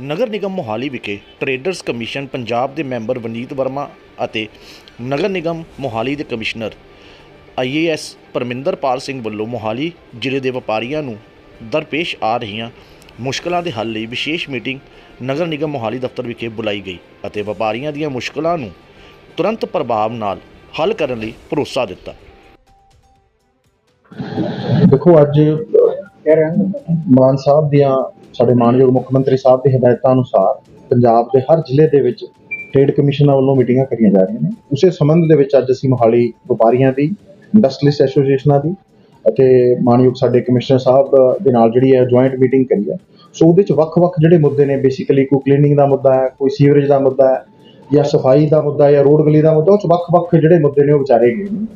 ਨਗਰ ਨਿਗਮ ਮੋਹਾਲੀ ਵਿਖੇ traders commission Punjab ਦੇ member Vaneet Verma ਅਤੇ ਨਗਰ ਨਿਗਮ ਮੋਹਾਲੀ ਦੇ ਕਮਿਸ਼ਨਰ ਆਈਏਐਸ ਪਰਮਿੰਦਰਪਾਲ ਸਿੰਘ ਵੱਲੋਂ ਮੋਹਾਲੀ ਜ਼ਿਲ੍ਹੇ ਦੇ ਵਪਾਰੀਆਂ ਨੂੰ ਦਰਪੇਸ਼ ਆ ਰਹੀਆਂ ਮੁਸ਼ਕਲਾਂ ਦੇ ਹੱਲ ਲਈ ਵਿਸ਼ੇਸ਼ ਮੀਟਿੰਗ ਨਗਰ ਨਿਗਮ ਮੋਹਾਲੀ ਦਫ਼ਤਰ ਵਿਖੇ ਬੁਲਾਈ ਗਈ ਅਤੇ ਵਪਾਰੀਆਂ ਦੀਆਂ ਮੁਸ਼ਕਲਾਂ ਨੂੰ ਤੁਰੰਤ ਪ੍ਰਭਾਵ ਨਾਲ ਹੱਲ ਕਰਨ ਲਈ ਭਰੋਸਾ ਦਿੱਤਾ। ਦੇਖੋ, ਅੱਜ ਮਾਨ ਸਾਹਿਬ ਦੀਆਂ ਸਾਡੇ ਮਾਨਯੋਗ ਮੁੱਖ ਮੰਤਰੀ ਸਾਹਿਬ ਦੀ ਹਦਾਇਤਾਂ ਅਨੁਸਾਰ ਪੰਜਾਬ ਦੇ ਹਰ ਜ਼ਿਲ੍ਹੇ ਦੇ ਵਿੱਚ ਟ੍ਰੇਡ ਕਮਿਸ਼ਨਾਂ ਵੱਲੋਂ ਮੀਟਿੰਗਾਂ ਕਰੀਆਂ ਜਾ ਰਹੀਆਂ ਨੇ। ਉਸੇ ਸੰਬੰਧ ਦੇ ਵਿੱਚ ਅੱਜ ਅਸੀਂ ਮੋਹਾਲੀ ਵਪਾਰੀਆਂ ਦੀ ਇੰਡਸਟਰੀਸ ਐਸੋਸੀਏਸ਼ਨਾਂ ਦੀ ਅਤੇ ਮਾਨਯੋਗ ਸਾਡੇ ਕਮਿਸ਼ਨਰ ਸਾਹਿਬ ਦੇ ਨਾਲ ਜਿਹੜੀ ਹੈ ਜੁਆਇੰਟ ਮੀਟਿੰਗ ਕਰੀ ਹੈ। ਸੋ ਉਹਦੇ ਚ ਵੱਖ-ਵੱਖ ਜਿਹੜੇ ਮੁੱਦੇ ਨੇ, ਬੇਸਿਕਲੀ ਕੋਈ ਕਲੀਨਿੰਗ ਦਾ ਮੁੱਦਾ ਹੈ, ਕੋਈ ਸੀਵਰੇਜ ਦਾ ਮੁੱਦਾ ਹੈ ਜਾਂ ਸਫ਼ਾਈ ਦਾ ਮੁੱਦਾ ਜਾਂ ਰੋਡ ਗਲੀ ਦਾ ਮੁੱਦਾ, ਉਹ ਚ ਵੱਖ-ਵੱਖ ਜਿਹੜੇ ਮੁੱਦੇ ਨੇ ਉਹ ਵਿਚਾਰੇ ਗਏ ਨੇ।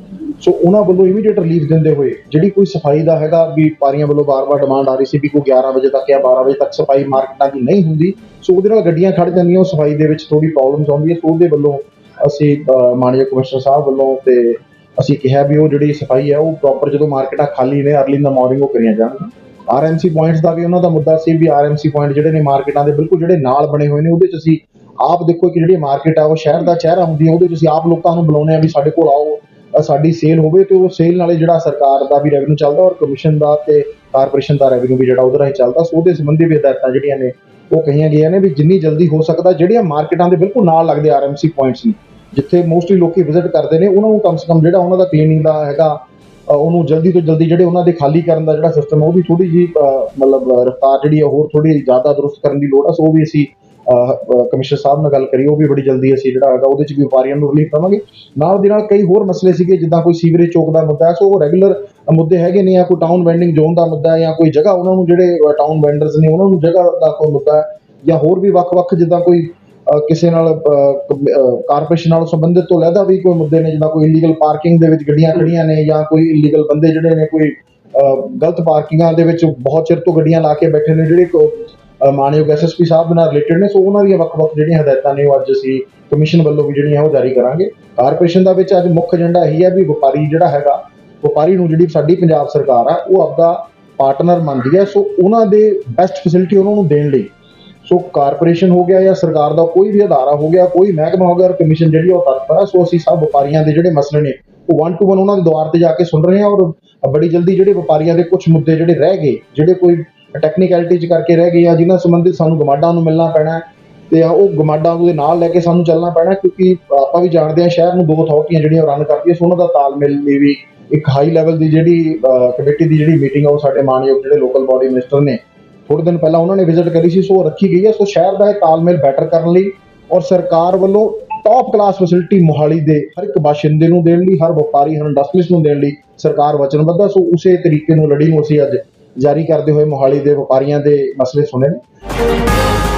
ਸੋ ਉਹਨਾਂ ਵੱਲੋਂ ਇਮੀਡੀਏਟ ਰਿਲੀਫ ਦਿੰਦੇ ਹੋਏ, ਜਿਹੜੀ ਕੋਈ ਸਫ਼ਾਈ ਦਾ ਹੈਗਾ, ਵੀ ਪਾਰੀਆਂ ਵੱਲੋਂ ਬਾਰ-ਬਾਰ ਡਿਮਾਂਡ ਆ ਰਹੀ ਸੀ ਵੀ ਕੋਈ 11 ਵਜੇ ਤੱਕ ਜਾਂ 12 ਵਜੇ ਤੱਕ ਸਫ਼ਾਈ ਮਾਰਕੀਟਾਂ ਦੀ ਨਹੀਂ ਹੁੰਦੀ, ਸੋ ਉਹਦੇ ਨਾਲ ਗੱਡੀਆਂ ਖੜ ਜਾਂਦੀਆਂ, ਉਹ ਸਫ਼ਾਈ ਦੇ ਵਿੱਚ ਥੋੜੀ ਪ੍ਰੋਬਲਮਸ ਆਉਂਦੀ ਹੈ ਸੋ ਉਹਦੇ ਵੱਲੋਂ ਅਸੀਂ ਮਾਨਯੋਗ ਕਮਿਸ਼ਨਰ ਸਾਹਿਬ ਵੱਲੋਂ ਤੇ ਅਸੀਂ ਕਿਹਾ ਵੀ ਉਹ ਜਿਹੜੀ ਸਫ਼ਾਈ ਹੈ ਉਹ ਪ੍ਰੋਪਰ ਜਦੋਂ ਮਾਰਕੀਟਾਂ ਖਾਲੀ ਨੇ ਅਰਲੀ ਇਨ ਦਾ ਮਾਰਨਿੰਗ ਉਹ ਕਰੀਆਂ ਜਾਣ। ਆਰਐਮਸੀ ਪੁਆਇੰਟਸ ਦਾ ਵੀ ਉਹਨਾਂ ਦਾ ਮੁੱਦਾ ਸੀ ਵੀ ਆਰਐਮਸੀ ਪੁਆਇੰਟ ਜਿਹੜੇ ਨੇ ਮਾਰਕੀਟਾਂ ਦੇ ਬਿਲਕੁਲ ਜਿਹੜੇ ਨਾਲ ਬਣੇ ਹੋਏ ਨੇ, ਉਹਦੇ ਚ ਅਸੀਂ ਆਪ ਦੇਖੋ ਕਿ ਜਿਹੜੀ ਮਾਰਕੀਟ ਆ, ਉਹ ਸ਼ਹਿਰ ਦਾ ਚਿਹਰਾ ਹੁੰਦੀ ਹੈ ਉਹਦੇ ਚ ਅਸੀਂ ਆਪ ਲੋਕਾਂ ਨੂੰ ਬੁਲਾਉਂਦੇ ਆ ਵੀ ਸਾਡੇ ਕੋਲ ਆਓ ਸਾਡੀ ਸੇਲ ਹੋਵੇ ਤੇ ਉਹ ਸੇਲ ਨਾਲੇ ਜਿਹੜਾ ਸਰਕਾਰ ਦਾ ਵੀ ਰੈਵਨਿਊ ਚੱਲਦਾ ਔਰ ਕਮਿਸ਼ਨ ਦਾ ਤੇ ਕਾਰਪੋਰੇਸ਼ਨ ਦਾ ਰੈਵਨਿਊ ਵੀ ਜਿਹੜਾ ਉਹਦੇ ਰਾਹੀਂ ਚੱਲਦਾ, ਸੋ ਉਹਦੇ ਸੰਬੰਧੀ ਵੀ ਹਦਾਇਤਾਂ ਜਿਹੜੀਆਂ ਨੇ, ਉਹ ਕਹੀਆਂ ਗਈਆਂ ਨੇ ਵੀ ਜਿੰਨੀ ਜਲਦੀ ਹੋ ਸਕਦਾ, ਜਿਹੜੀਆਂ ਮਾਰਕੀਟਾਂ ਦੇ ਬਿਲਕੁਲ ਨਾਲ ਲੱਗਦੇ ਆਰਐਮਸੀ ਪੁਆਇੰਟਸ ਨੇ, ਜਿੱਥੇ ਮੋਸਟਲੀ ਲੋਕੀ ਵਿਜ਼ਿਟ ਕਰਦੇ ਨੇ, ਉਹਨਾਂ ਨੂੰ ਕਮ ਸੇ ਕਮ ਜਿਹੜਾ ਉਹਨਾਂ ਦਾ ਕਲੀਨਿੰਗ ਦਾ ਹੈਗਾ ਉਹਨੂੰ ਜਲਦੀ ਤੋਂ ਜਲਦੀ ਜਿਹੜੇ ਉਹਨਾਂ ਦੇ ਖਾਲੀ ਕਰਨ ਦਾ ਜਿਹੜਾ ਸਿਸਟਮ ਉਹ ਵੀ ਥੋੜੀ ਜੀ ਮਤਲਬ ਰਫ਼ਤਾਰ ਜਿਹੜੀ ਹੈ ਹੋਰ ਥੋੜੀ ਜ਼ਿਆਦਾ ਦਰੁਸਤ ਕਰਨ ਦੀ ਲੋੜ ਆ, ਸੋ ਵੀ ਅਸੀਂ ਕਮਿਸ਼ਨਰ ਸਾਹਿਬ ਨਾਲ ਗੱਲ ਕਰੀ, ਉਹ ਵੀ ਬੜੀ ਜਲਦੀ ਅਸੀਂ ਜਿਹੜਾ ਹੈਗਾ ਉਹਦੇ ਚ ਵੀ ਵਪਾਰੀਆਂ ਨੂੰ ਰਿਲੀਫ ਦੇਵਾਂਗੇ। ਨਾਲ ਦੀ ਨਾਲ ਕਈ ਹੋਰ ਮਸਲੇ ਸੀਗੇ, ਜਿੱਦਾਂ ਕੋਈ ਸੀਵਰੇਜ ਚੌਕ ਦਾ ਮੁੱਦਾ ਹੈ, ਸੋ ਉਹ ਰੈਗੂਲਰ ਮੁੱਦੇ ਹੈਗੇ ਨੇ ਜਾਂ ਕੋਈ ਟਾਊਨ ਵੈਂਡਿੰਗ ਜ਼ੋਨ ਦਾ ਮੁੱਦਾ ਜਾਂ ਕੋਈ ਜਗ੍ਹਾ ਉਹਨਾਂ ਨੂੰ ਜਿਹੜੇ ਟਾਊਨ ਵੈਂਡਰਸ ਨੇ ਉਹਨਾਂ ਨੂੰ ਜਗ੍ਹਾ ਦਾ ਕੋਈ ਮੁੱਦਾ ਹੈ ਜਾਂ ਹੋਰ ਵੀ ਵੱਖ-ਵੱਖ ਜਿੱਦਾਂ ਕੋਈ ਕਿਸੇ ਨਾਲ ਕਾਰਪੋਰੇਸ਼ਨ ਨਾਲ ਸੰਬੰਧਿਤ ਤੋਂ ਲੈਦਾ ਵੀ ਕੋਈ ਮੁੱਦੇ ਨੇ, ਜਿੱਦਾਂ ਕੋਈ ਇਲੀਗਲ ਪਾਰਕਿੰਗ ਦੇ ਵਿੱਚ ਗੱਡੀਆਂ ਖੜੀਆਂ ਨੇ ਜਾਂ ਕੋਈ ਇਲੀਗਲ ਬੰਦੇ ਜਿਹੜੇ ਨੇ ਕੋਈ ਗਲਤ ਪਾਰਕਿੰਗਾਂ ਦੇ ਵਿੱਚ ਬਹੁਤ ਚਿਰ ਤੋਂ ਗੱਡੀਆਂ ਲਾ ਕੇ ਬੈਠੇ ਨੇ, ਜਿਹੜੇ ਮਾਨਯੋਗ ਐਸਐਸਪੀ ਸਾਹਿਬ ਨਾਲ ਰਿਲੇਟਡ ਨੇ, ਸੋ ਉਹਨਾਂ ਦੀਆਂ ਵੱਖ-ਵੱਖ ਜਿਹੜੀਆਂ ਹਦਾਇਤਾਂ ਨੇ ਉਹ ਅੱਜ ਅਸੀਂ ਕਮਿਸ਼ਨ ਵੱਲੋਂ ਵੀ ਜਿਹੜੀਆਂ ਉਹ ਜਾਰੀ ਕਰਾਂਗੇ। ਕਾਰਪੋਰੇਸ਼ਨ ਦਾ ਵਿੱਚ ਅੱਜ ਮੁੱਖ ਏਜੰਡਾ ਇਹੀ ਹੈ ਵੀ ਵਪਾਰੀ ਜਿਹੜਾ ਹੈਗਾ, ਵਪਾਰੀ ਨੂੰ ਜਿਹੜੀ ਸਾਡੀ ਪੰਜਾਬ ਸਰਕਾਰ ਆ, ਉਹ ਆਪਦਾ ਪਾਰਟਨਰ ਮੰਨਦੀ ਹੈ। ਸੋ ਉਹਨਾਂ ਦੇ ਬੈਸਟ ਫੈਸਿਲਿਟੀ ਉਹਨਾਂ ਨੂੰ ਦੇਣ ਲਈ, ਸੋ ਕਾਰਪੋਰੇਸ਼ਨ ਹੋ ਗਿਆ ਜਾਂ ਸਰਕਾਰ ਦਾ ਕੋਈ ਵੀ ਅਦਾਰਾ ਹੋ ਗਿਆ, ਕੋਈ ਮਹਿਕਮਾ ਹੋ ਗਿਆ, ਔਰ ਕਮਿਸ਼ਨ ਜਿਹੜੀ ਉਹ ਤਤਪਰ ਹੈ ਸੋ ਅਸੀਂ ਸਭ ਵਪਾਰੀਆਂ ਦੇ ਜਿਹੜੇ ਮਸਲੇ ਨੇ, ਉਹ ਵਨ ਟੂ ਵਨ ਉਹਨਾਂ ਦੇ ਦੁਆਰ ਤੇ ਜਾ ਕੇ ਸੁਣ ਰਹੇ ਹਾਂ ਔਰ ਬੜੀ ਜਲਦੀ ਜਿਹੜੇ ਵਪਾਰੀਆਂ ਦੇ ਕੁਝ ਮੁੱਦੇ ਜਿਹੜੇ ਰਹਿ ਗਏ, ਜਿਹੜੇ ਕੋਈ ਟੈਕਨੀਕੈਲਿਟੀ ਚ ਕਰਕੇ ਰਹਿ ਗਏ ਆ ਜਿਨ੍ਹਾਂ ਸੰਬੰਧਿਤ ਸਾਨੂੰ ਗਮਾਡਾ ਨੂੰ ਮਿਲਣਾ ਪੈਣਾ ਹੈ ਤੇ ਉਹ ਗਮਾਡਾ ਦੇ ਨਾਲ ਲੈ ਕੇ ਸਾਨੂੰ ਚੱਲਣਾ ਪੈਣਾ ਕਿਉਂਕਿ ਆਪਾਂ ਵੀ ਜਾਣਦੇ ਹਾਂ ਸ਼ਹਿਰ ਨੂੰ ਦੋ ਅਥਾਰਟੀਆਂ ਜਿਹੜੀਆਂ ਰਨ ਕਰਦੀਆਂ ਸੋ ਉਹਨਾਂ ਦਾ ਤਾਲਮੇਲ ਲਈ ਵੀ ਇੱਕ ਹਾਈ ਲੈਵਲ ਦੀ ਜਿਹੜੀ ਕਮੇਟੀ ਦੀ ਜਿਹੜੀ ਮੀਟਿੰਗ ਆ, ਉਹ ਸਾਡੇ ਮਾਨਯੋਗ ਜਿਹੜੇ ਲੋਕਲ ਬਾਡੀ ਮਿਨਿਸਟਰ ਨੇ ਥੋੜੇ ਦਿਨ ਪਹਿਲਾਂ ਉਹਨਾਂ ਨੇ ਵਿਜ਼ਿਟ ਕਰੀ ਸੀ, ਸੋ ਉਹ ਰੱਖੀ ਗਈ ਹੈ, ਸੋ ਸ਼ਹਿਰ ਦਾ ਇਹ ਤਾਲਮੇਲ ਬੈਟਰ ਕਰਨ ਲਈ ਔਰ ਸਰਕਾਰ ਵੱਲੋਂ ਟਾਪ ਕਲਾਸ ਫੈਸਿਲਿਟੀ ਮੋਹਾਲੀ ਦੇ ਹਰ ਇੱਕ ਬਾਸ਼ਿੰਦੇ ਨੂੰ ਦੇਣ ਲਈ, ਹਰ ਵਪਾਰੀ ਹਰ ਇੰਡਸਟਰੀਜ਼ ਨੂੰ ਦੇਣ ਲਈ ਸਰਕਾਰ ਵਚਨਬੱਧ ਹੈ, ਸੋ ਉਸੇ ਤਰੀਕੇ ਨੂੰ ਲੜੀ ਨੂੰ ਅਸੀਂ ਅੱਜ ਜਾਰੀ ਕਰਦੇ ਹੋਏ ਮੋਹਾਲੀ ਦੇ ਵਪਾਰੀਆਂ ਦੇ ਮਸਲੇ ਸੁਣੇ ਨੇ।